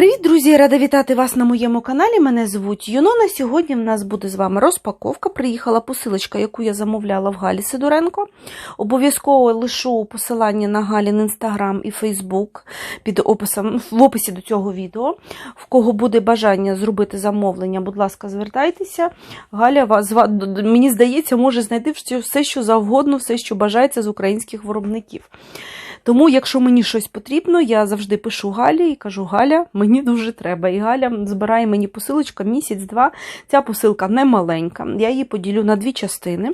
Привіт, друзі! Рада вітати вас на моєму каналі. Мене звуть Юнона. Сьогодні в нас буде з вами розпаковка. Приїхала посилочка, яку я замовляла в Галі Сидоренко. Обов'язково лишу посилання на Галін інстаграм і Фейсбук під описом в описі до цього відео. В кого буде бажання зробити замовлення, будь ласка, звертайтеся. Галя вас мені здається, може знайти все, що завгодно, все, що бажається з українських виробників. Тому, якщо мені щось потрібно, я завжди пишу Галі і кажу: Галя, мені дуже треба. І Галя збирає мені посилочка місяць-два. Ця посилка не маленька. Я її поділю на дві частини.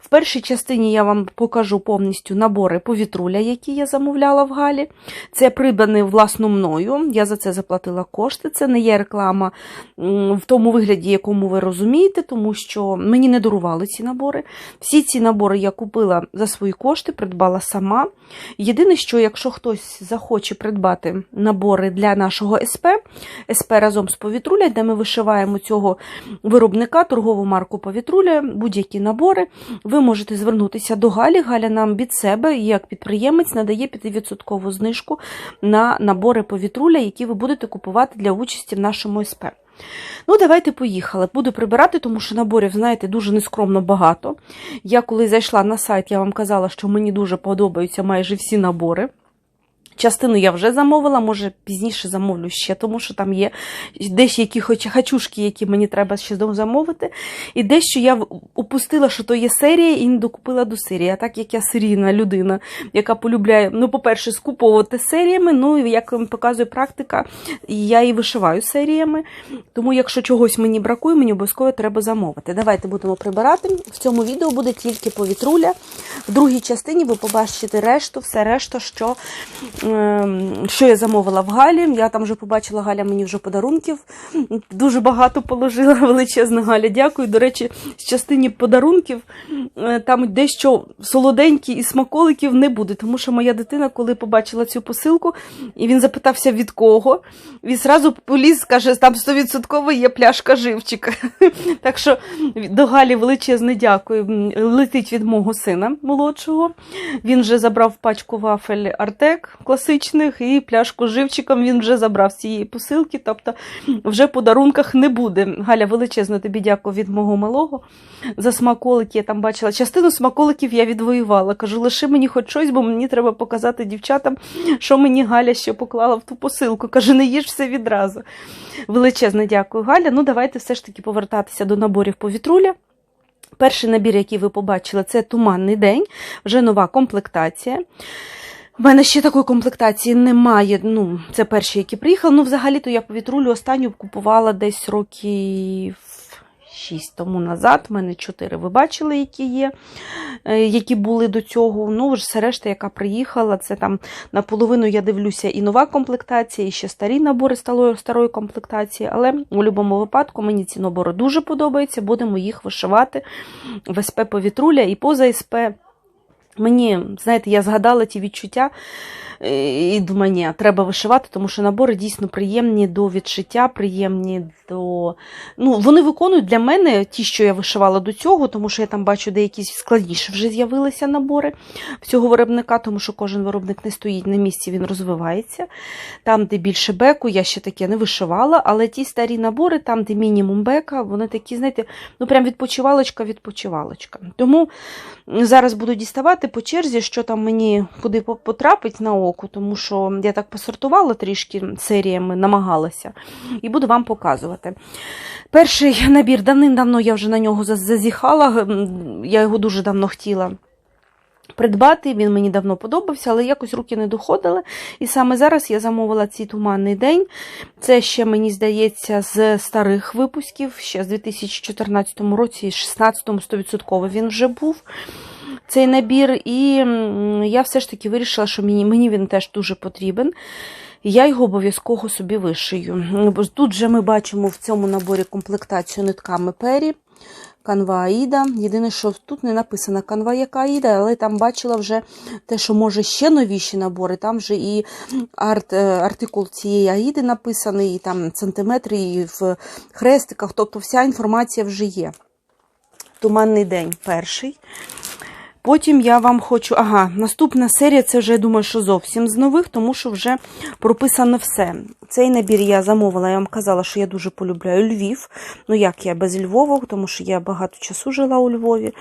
В першій частині я вам покажу повністю набори повітруля, які я замовляла в Галі. Це придбані власно мною. Я за це заплатила кошти. Це не є реклама в тому вигляді, якому ви розумієте, тому що мені не дарували ці набори. Всі ці набори я купила за свої кошти, придбала сама. Єдине, що якщо хтось захоче придбати набори для нашого СП, СП разом з повітруля, де ми вишиваємо цього виробника, торгову марку повітруля, будь-які набори, ви можете звернутися до Галі. Галя нам від себе, як підприємець, надає 5% знижку на набори повітруля, які ви будете купувати для участі в нашому СП. Ну, давайте поїхали. Буду прибирати, тому що наборів, знаєте, дуже нескромно багато. Я коли зайшла на сайт, я вам казала, що мені дуже подобаються майже всі набори. Частину я вже замовила, може пізніше замовлю ще, тому що там є дещо які хачушки, які мені треба ще замовити. І дещо я упустила, що то є серія, і не докупила до серії. А так як я серійна людина, яка полюбляє, ну, по-перше, скуповувати серіями, ну і як показує практика, я і вишиваю серіями. Тому, якщо чогось мені бракує, мені обов'язково треба замовити. Давайте будемо прибирати. В цьому відео буде тільки повітруля. В другій частині ви побачите решту, все решта, що. Ем, що я замовила в Галі. Я там вже побачила Галя мені вже подарунків. Дуже багато положила величезна Галя. Дякую. До речі, з частині подарунків е, там дещо солоденькі і смаколиків не буде. Тому що моя дитина, коли побачила цю посилку, і він запитався, від кого. Він зразу поліз, каже, там 100% є пляшка живчика. Так що до Галі величезне дякую. Летить від мого сина молодшого. Він вже забрав пачку вафель Артек класичних, і пляшку з живчиком він вже забрав з цієї посилки, тобто вже по дарунках не буде. Галя, величезно тобі дякую від мого малого за смаколики. Я там бачила. Частину смаколиків я відвоювала. Кажу, лиши мені хоч щось, бо мені треба показати дівчатам, що мені Галя ще поклала в ту посилку. Каже, не їж все відразу. Величезне дякую, Галя. Ну, давайте все ж таки повертатися до наборів повітруля. Перший набір, який ви побачили, це туманний день, вже нова комплектація. У мене ще такої комплектації немає. Ну, Це перші, які приїхали. Ну, взагалі-то я повітрулю останню купувала десь років 6 тому назад. У мене 4 ви бачили, які є, е, які були до цього. Ну, все решта, яка приїхала, це там наполовину я дивлюся і нова комплектація, і ще старі набори старої комплектації. Але у будь-якому випадку мені ці набори дуже подобаються. Будемо їх вишивати в СП повітруля і поза СП. Мені, знаєте, я згадала ті відчуття і думаю, ні, треба вишивати, тому що набори дійсно приємні до відшиття, приємні до. Ну, Вони виконують для мене ті, що я вишивала до цього, тому що я там бачу, деякі складніше вже з'явилися набори цього виробника, тому що кожен виробник не стоїть на місці, він розвивається. Там, де більше беку, я ще таке не вишивала, але ті старі набори, там, де мінімум бека, вони такі, знаєте, ну прям відпочивалочка-відпочивалочка. Тому зараз буду діставати по черзі, що там мені куди потрапить на око, тому що я так посортувала трішки серіями, намагалася, і буду вам показувати. Перший набір давним-давно я вже на нього зазіхала, я його дуже давно хотіла. Придбати, він мені давно подобався, але якось руки не доходили. І саме зараз я замовила цей туманний день. Це ще, мені здається, з старих випусків, ще з 2014 році, 16-му 100% він вже був цей набір, і я все ж таки вирішила, що мені, мені він теж дуже потрібен. Я його обов'язково собі вишию. Тут же ми бачимо в цьому наборі комплектацію нитками пері, канва Аїда. Єдине, що тут не написано канва яка Аїда, але там бачила вже те, що може ще новіші набори. Там вже і арт, е, артикул цієї Аїди написаний, і там сантиметри, і в хрестиках. Тобто вся інформація вже є. Туманний день перший. Потім я вам хочу. Ага, наступна серія це вже, я думаю, що зовсім з нових, тому що вже прописано все. Цей набір я замовила, я вам казала, що я дуже полюбляю Львів. Ну, як я без Львова, тому що я багато часу жила у Львові.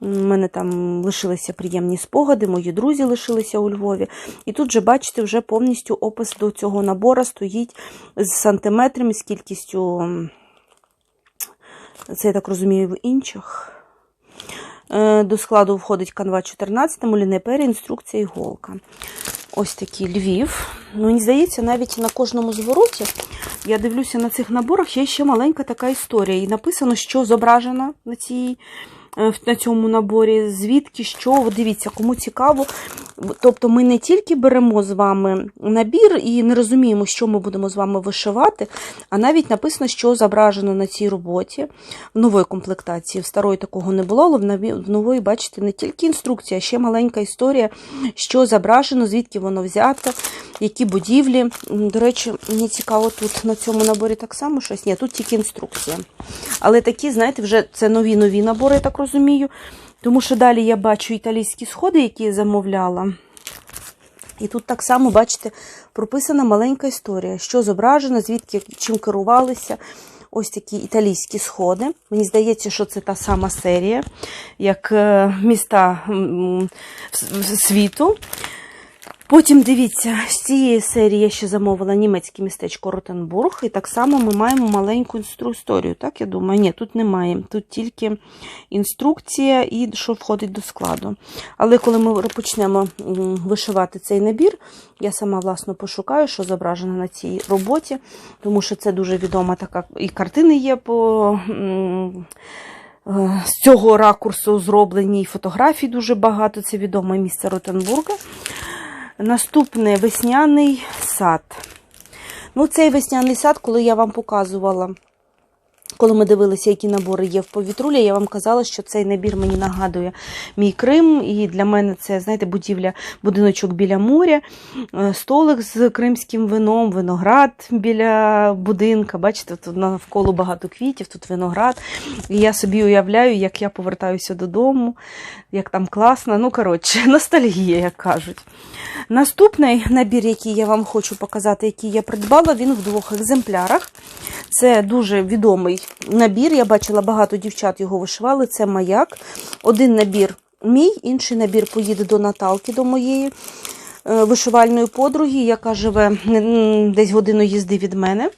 У мене там лишилися приємні спогади, мої друзі лишилися у Львові. І тут же, бачите, вже повністю опис до цього набору стоїть з сантиметрами, з кількістю, це я так розумію, в інчах. Е, До складу входить канва 14, муліне пері, інструкція іголка. Ось такий Львів. Ну, мені здається, навіть на кожному звороті я дивлюся на цих наборах, є ще маленька така історія. І написано, що зображено на цій. Е, На цьому наборі, звідки, що, дивіться, кому цікаво. Тобто ми не тільки беремо з вами набір і не розуміємо, що ми будемо з вами вишивати, а навіть написано, що зображено на цій роботі в нової комплектації. В старої такого не було, але в нової, бачите, не тільки інструкція, а ще маленька історія, що зображено, звідки воно взято, які будівлі. До речі, мені цікаво тут на цьому наборі так само щось. Ні, тут тільки інструкція. Але такі, знаєте, вже це нові-нові набори, я так розумію. Тому що далі я бачу італійські сходи, які я замовляла. І тут так само, бачите, прописана маленька історія, що зображено, звідки чим керувалися. Ось такі італійські сходи. Мені здається, що це та сама серія, як е, міста світу. Потім дивіться, з цієї серії я ще замовила німецьке містечко Ротенбург, і так само ми маємо маленьку історію. Так, я думаю, ні, тут немає. Тут тільки інструкція і що входить до складу. Але коли ми почнемо вишивати цей набір, я сама власно пошукаю, що зображено на цій роботі, тому що це дуже відома така і картини є по. е, З цього ракурсу зроблені і фотографій дуже багато. Це відоме місце Ротенбурга. Наступний весняний сад. Ну, цей весняний сад, коли я вам показувала, коли ми дивилися, які набори є в повітрулі, я вам казала, що цей набір мені нагадує мій Крим. І для мене це, знаєте, будівля, будиночок біля моря, е, столик з кримським вином, виноград біля будинка. Бачите, тут навколо багато квітів, тут виноград. І я собі уявляю, як я повертаюся додому, як там класно. Ну, коротше, ностальгія, як кажуть. Наступний набір, який я вам хочу показати, який я придбала, він в двох екземплярах. Це дуже відомий набір. Я бачила, багато дівчат його вишивали. Це маяк. Один набір мій, інший набір поїде до Наталки, до моєї е, вишивальної подруги, яка живе десь годину їзди від мене.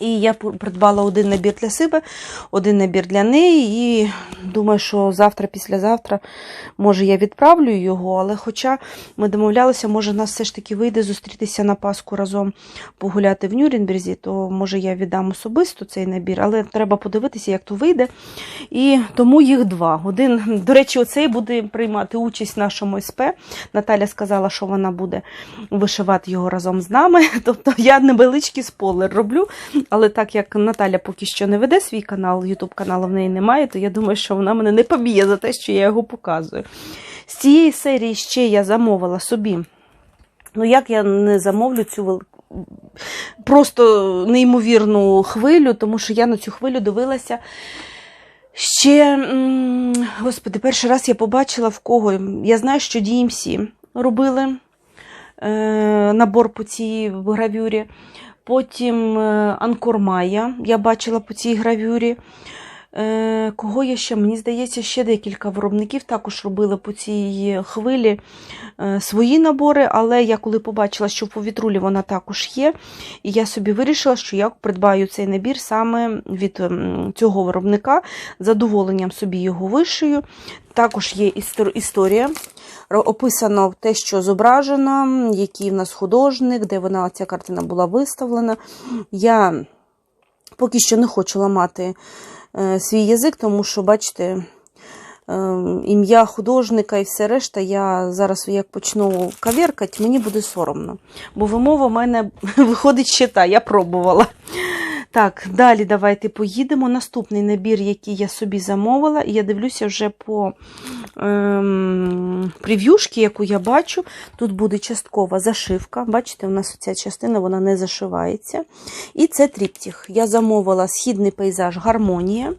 І я придбала один набір для себе, один набір для неї. І думаю, що завтра, післязавтра, може, я відправлю його. Але хоча ми домовлялися, може, нас все ж таки вийде зустрітися на Пасху разом погуляти в Нюрнберзі, то може я віддам особисто цей набір, але треба подивитися, як то вийде. І тому їх два. Один, до речі, оцей буде приймати участь в нашому СП. Наталя сказала, що вона буде вишивати його разом з нами. Тобто я невеличкий спойлер роблю. Але так як Наталя поки що не веде свій канал, Ютуб каналу в неї немає, то я думаю, що вона мене не поб'є за те, що я його показую. З цієї серії ще я замовила собі. Ну, як я не замовлю цю велику. Просто неймовірну хвилю, тому що я на цю хвилю дивилася ще, господи, перший раз я побачила в кого. Я знаю, що DMC робили е, набор по цій гравюрі. Потім е, я бачила по цій гравюрі. Е, Кого я ще? Мені здається, ще декілька виробників також робили по цій хвилі е, свої набори, але я коли побачила, що в повітрулі вона також є, і я собі вирішила, що я придбаю цей набір саме від цього виробника, задоволенням собі його вишию. Також є історія. Описано те, що зображено, який в нас художник, де вона ця картина була виставлена. Я поки що не хочу ламати свій язик, тому що, бачите, е, ім'я художника і все решта, я зараз як почну кавіркати, мені буде соромно. Бо вимова в мене виходить ще та, я пробувала. Так, далі давайте поїдемо. Наступний набір, який я собі замовила, і я дивлюся вже по ем, прев'юшки, яку я бачу. Тут буде часткова зашивка. Бачите, у нас ця частина вона не зашивається. І це тріптіх. Я замовила східний пейзаж Гармонія.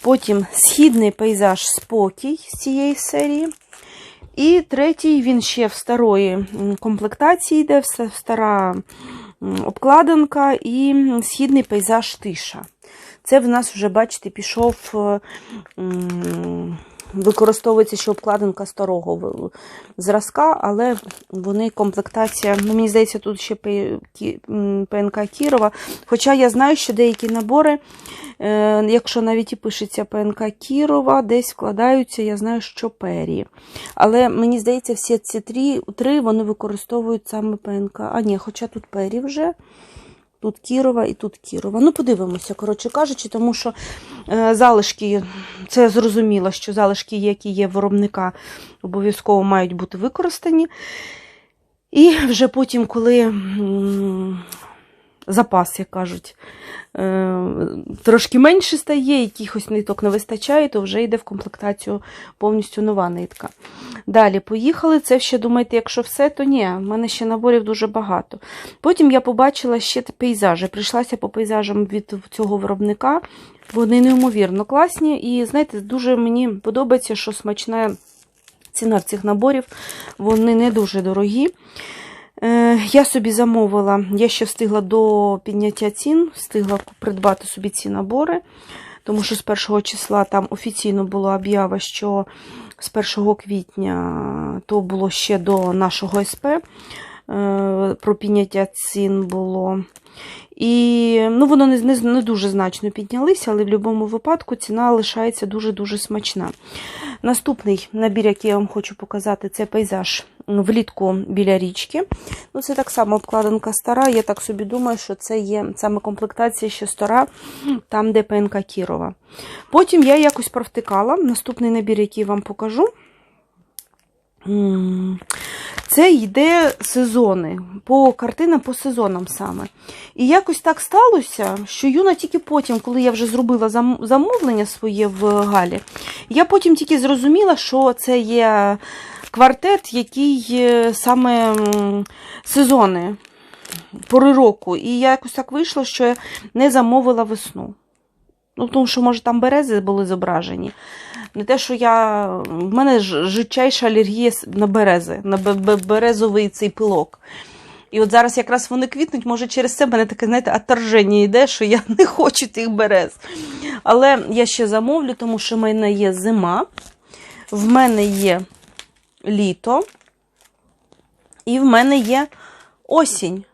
Потім східний пейзаж спокій з цієї серії. І третій, він ще в старої комплектації йде, стара обкладинка і східний пейзаж тиша. Це в нас вже, бачите, пішов, е, м, використовується ще обкладинка старого зразка, але вони комплектація, ну, мені здається, тут ще ПНК Кірова. Хоча я знаю, що деякі набори, е, якщо навіть і пишеться ПНК Кірова, десь вкладаються, я знаю, що Пері. Але мені здається, всі ці три, три вони використовують саме ПНК. А ні, хоча тут Пері вже. Тут Кірова і тут Кірова. Ну, подивимося, коротше кажучи, тому що е, залишки, це зрозуміло, що залишки, які є виробника, обов'язково мають бути використані. І вже потім, коли запас, як кажуть, е, трошки менше стає, якихось ниток не вистачає, то вже йде в комплектацію повністю нова нитка. Далі поїхали. Це ще думаєте, якщо все, то ні, в мене ще наборів дуже багато. Потім я побачила ще пейзажі. Прийшлася по пейзажам від цього виробника. Вони неймовірно класні. І знаєте, дуже мені подобається, що смачна ціна цих наборів. Вони не дуже дорогі. Е, Я собі замовила, я ще встигла до підняття цін, встигла придбати собі ці набори, тому що з 1 числа там офіційно була об'ява, що з 1 квітня то було ще до нашого СП. е, Про підняття цін було. І ну, воно не, не, не дуже значно піднялися, але в будь-якому випадку ціна лишається дуже-дуже смачна. Наступний набір, який я вам хочу показати, це пейзаж влітку біля річки. Ну, Це так само обкладинка стара. Я так собі думаю, що це є саме комплектація ще стара, там, де ПНК Кірова. Потім я якось провтикала. Наступний набір, який вам покажу. Це йде сезони, по картинам по сезонам саме. І якось так сталося, що Юна тільки потім, коли я вже зробила зам- замовлення своє в Галі, я потім тільки зрозуміла, що це є квартет, який е, саме сезони, пори року. І я якось так вийшло, що я не замовила весну. Ну, тому що, може, там берези були зображені. Не те, що я. В мене жичайша алергія на берези, на бе- бе- березовий цей пилок. І от зараз якраз вони квітнуть, може, через це мене таке, знаєте, отторження йде, що я не хочу тих берез. Але я ще замовлю, тому що в мене є зима, в мене є літо, і в мене є осінь.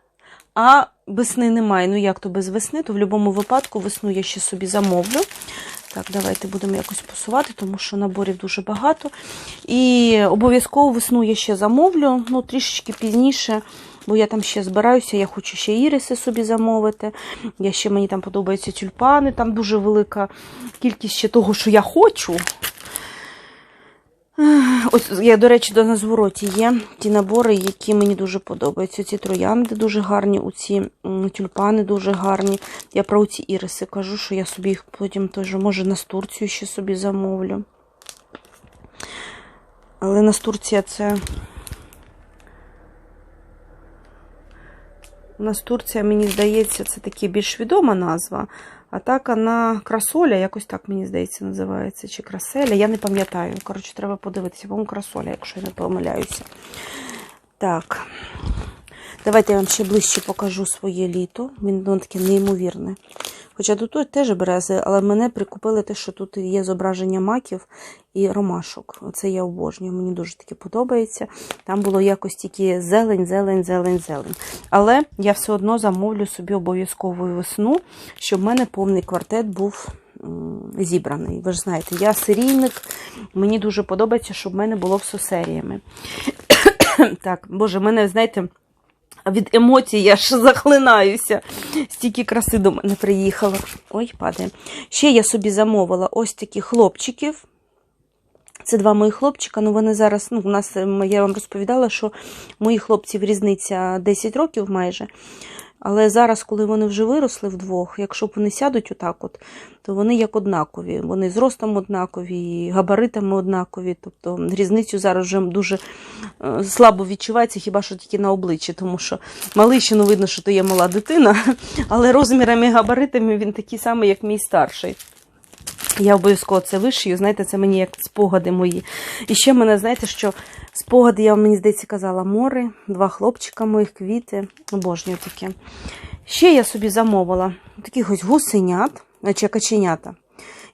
А весни немає. Ну, як то без весни, то в будь-якому випадку весну я ще собі замовлю. Так, давайте будемо якось посувати, тому що наборів дуже багато. І обов'язково весну я ще замовлю, ну, трішечки пізніше, бо я там ще збираюся, я хочу ще іриси собі замовити. Я ще мені там подобаються тюльпани, там дуже велика кількість ще того, що я хочу. Ось я, до речі, до на звороті є ті набори, які мені дуже подобаються. Ці троянди дуже гарні, оці м, тюльпани дуже гарні. Я про ці іриси кажу, що я собі їх потім теж, може, на Турцію ще собі замовлю. Але Настурція це. Настурція, мені здається, це таки більш відома назва. А на красоля, якось так, мені здається, називається. Чи краселя, я не пам'ятаю. Коротше, треба подивитися, по-моєму, красоля, якщо я не помиляюся. Так. Давайте я вам ще ближче покажу своє літо. Він воно таке неймовірне. Хоча тут теж берези, але мене прикупили те, що тут є зображення маків і ромашок. Це я обожнюю, мені дуже таке подобається. Там було якось тільки зелень, зелень, зелень, зелень. Але я все одно замовлю собі обов'язкову весну, щоб в мене повний квартет був зібраний. Ви ж знаєте, я серійник, мені дуже подобається, щоб в мене було все серіями. так, боже, в мене, знаєте. Від емоцій я ж захлинаюся. Стільки краси до мене приїхало. Ой, падає. Ще я собі замовила ось таких хлопчиків. Це два мої хлопчика. Ну вони зараз, ну, у нас я вам розповідала, що мої хлопців різниця 10 років майже. Але зараз, коли вони вже виросли вдвох, якщо б вони сядуть отак, от, то вони як однакові. Вони зростом однакові, і габаритами однакові. Тобто різницю зараз вже дуже е, слабо відчувається, хіба що тільки на обличчі, тому що малий ще ну, видно, що то є мала дитина, але розмірами і габаритами він такий самий, як мій старший. Я обов'язково це вишию, знаєте, це мені як спогади мої. І ще мене, знаєте, що спогади, я вам, мені здається, казала, море, два хлопчика моїх, квіти, обожнюю таке. Ще я собі замовила таких ось гусенят, чи каченята.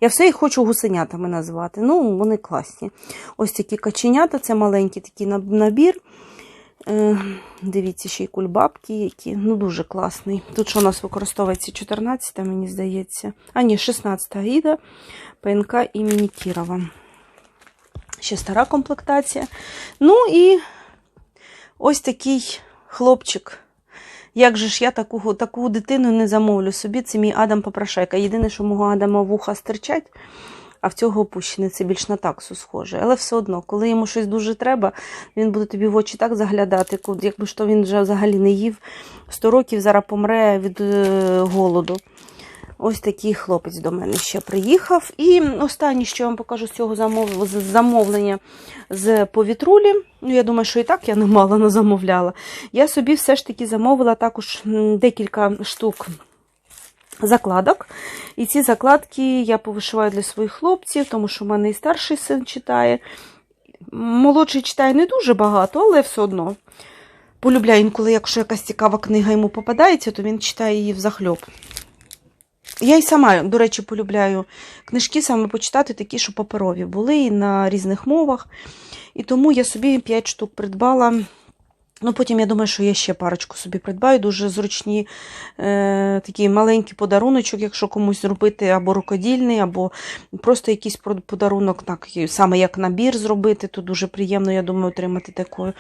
Я все їх хочу гусенятами назвати. Ну, вони класні. Ось такі каченята, це маленький такий набір. Е, дивіться, ще й кульбабки які. Ну, дуже класний. Тут що у нас використовується 14, мені здається. А, ні, 16 гіда, ПНК імені Кірова. Ще стара комплектація. Ну і ось такий хлопчик. Як же ж я таку, таку дитину не замовлю собі? Це мій Адам Попрошайка. Єдине, що мого Адама вуха стирчать, а в цього опущене це більш на таксу схоже. Але все одно, коли йому щось дуже треба, він буде тобі в очі так заглядати, якби ж то він вже взагалі не їв 100 років, зараз помре від е, голоду. Ось такий хлопець до мене ще приїхав. І останнє, що я вам покажу з цього замовлення з повітрулі. Ну, я думаю, що і так я немало не замовляла. Я собі все ж таки замовила також декілька штук закладок. І ці закладки я повишиваю для своїх хлопців, тому що в мене і старший син читає. Молодший читає не дуже багато, але все одно. Полюбляю інколи, якщо якась цікава книга йому попадається, то він читає її взахльоб. Я й сама, до речі, полюбляю книжки саме почитати такі, що паперові були і на різних мовах. І тому я собі 5 штук придбала. Ну, потім я думаю, що я ще парочку собі придбаю. Дуже зручні е, такий маленький подаруночок, якщо комусь зробити або рукодільний, або просто якийсь подарунок, так, саме як набір зробити, то дуже приємно, я думаю, отримати такою.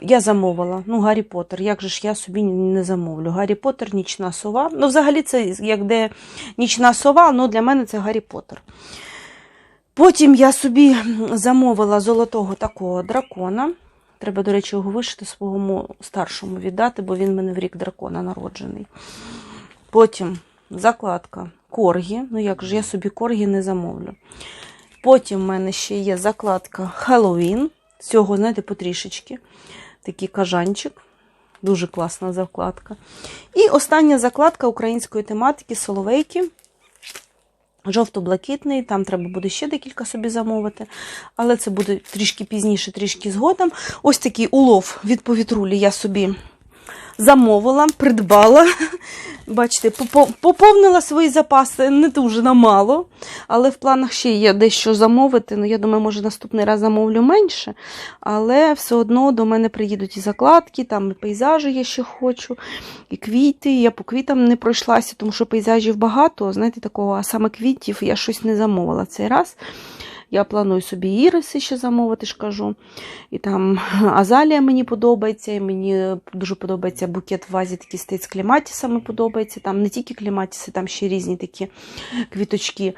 Я замовила. Ну, Гаррі Поттер. Як же ж я собі не замовлю? Гаррі Поттер, нічна сова. Ну, взагалі, це як де нічна сова, але для мене це Гаррі Поттер. Потім я собі замовила золотого такого дракона. Треба, до речі, його вишити своєму старшому віддати, бо він в мене в рік дракона народжений. Потім закладка коргі. Ну як же я собі коргі не замовлю. Потім в мене ще є закладка Хеллоуін. Цього, знаєте, потрішечки. Такий кажанчик. Дуже класна закладка. І остання закладка української тематики Соловейки. Жовто-блакитний, там треба буде ще декілька собі замовити, але це буде трішки пізніше, трішки згодом. Ось такий улов від повітрулі я собі замовила, придбала. Бачите, поповнила свої запаси не дуже на мало, але в планах ще є дещо замовити. Ну, я думаю, може наступний раз замовлю менше, але все одно до мене приїдуть і закладки, там і пейзажі я ще хочу, і квіти. Я по квітам не пройшлася, тому що пейзажів багато, знаєте, такого, а саме квітів я щось не замовила цей раз. Я планую собі іриси ще замовити, ж кажу. І там азалія мені подобається, і мені дуже подобається букет в вазі, такий стоїть з клематісами подобається. Там не тільки клематіси, там ще різні такі квіточки.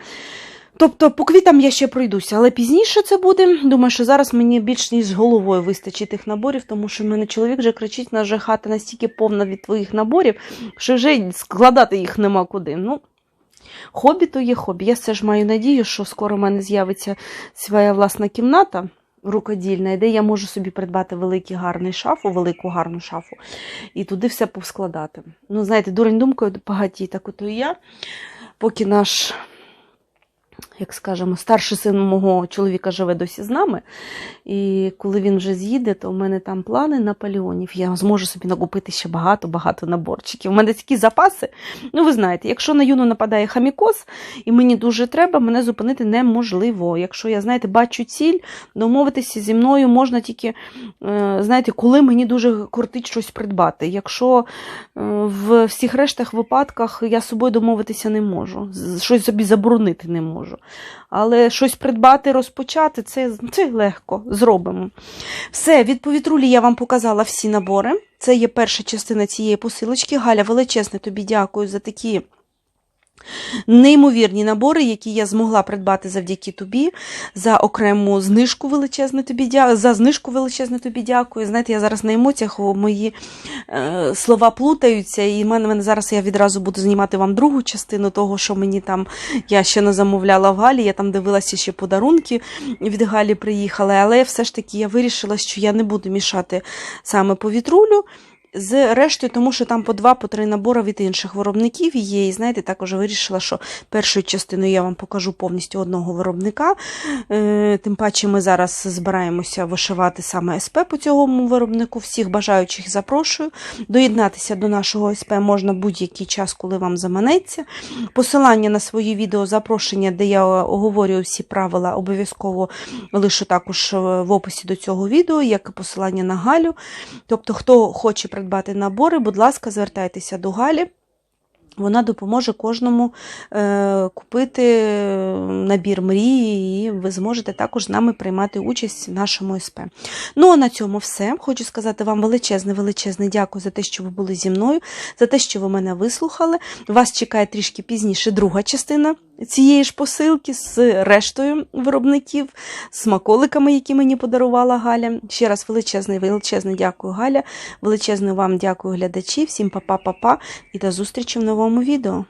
Тобто по квітам я ще пройдуся, але пізніше це буде. Думаю, що зараз мені більш ніж з головою вистачить тих наборів, тому що в мене чоловік вже кричить, на хата настільки повна від твоїх наборів, що вже складати їх нема куди. Ну, Хобі то є хобі. Я все ж маю надію, що скоро в мене з'явиться своя власна кімната рукодільна, де я можу собі придбати великий гарний шафу, велику гарну шафу, і туди все повскладати. Ну, знаєте, дурень думкою багатій, так ото і я. Поки наш, як скажемо, старший син мого чоловіка живе досі з нами. І коли він вже з'їде, то в мене там плани Наполеонів. Я зможу собі накупити ще багато-багато наборчиків. У мене такі запаси. Ну, ви знаєте, якщо на юну нападає хамікоз, і мені дуже треба, мене зупинити неможливо. Якщо я, знаєте, бачу ціль, домовитися зі мною можна тільки, е, знаєте, коли мені дуже кортить щось придбати. Якщо е, в всіх рештах випадках я з собою домовитися не можу, щось собі заборонити не можу. Але щось придбати, розпочати, це, це легко, зробимо. Все, від повітрулі я вам показала всі набори. Це є перша частина цієї посилочки. Галя, величезне тобі дякую за такі неймовірні набори, які я змогла придбати завдяки тобі. За окрему знижку величезне тобі дякую. За знижку величезне тобі дякую. Знаєте, я зараз на емоціях мої е, слова плутаються, і в мене, мене зараз я відразу буду знімати вам другу частину того, що мені там я ще не замовляла в Галі. Я там дивилася ще подарунки від Галі приїхали, але все ж таки я вирішила, що я не буду мішати саме повітрулю з рештою, тому що там по два, по три набори від інших виробників є. І знаєте, також вирішила, що першою частиною я вам покажу повністю одного виробника. Е, Тим паче ми зараз збираємося вишивати саме СП по цьому виробнику. Всіх бажаючих запрошую. Доєднатися до нашого СП можна будь-який час, коли вам заманеться. Посилання на свої відео запрошення, де я оговорюю всі правила, обов'язково лишу також е, в описі до цього відео, як і посилання на Галю. Тобто, хто хоче придбати набори, будь ласка, звертайтеся до Галі. Вона допоможе кожному е, купити набір мрії, і ви зможете також з нами приймати участь в нашому СП. Ну а на цьому все. Хочу сказати вам величезне, величезне дякую за те, що ви були зі мною, за те, що ви мене вислухали. Вас чекає трішки пізніше друга частина цієї ж посилки з рештою виробників, з смаколиками, які мені подарувала Галя. Ще раз величезне, величезне дякую, Галя. Величезне вам дякую, глядачі. Всім па-па-па-па і до зустрічі в новому відео.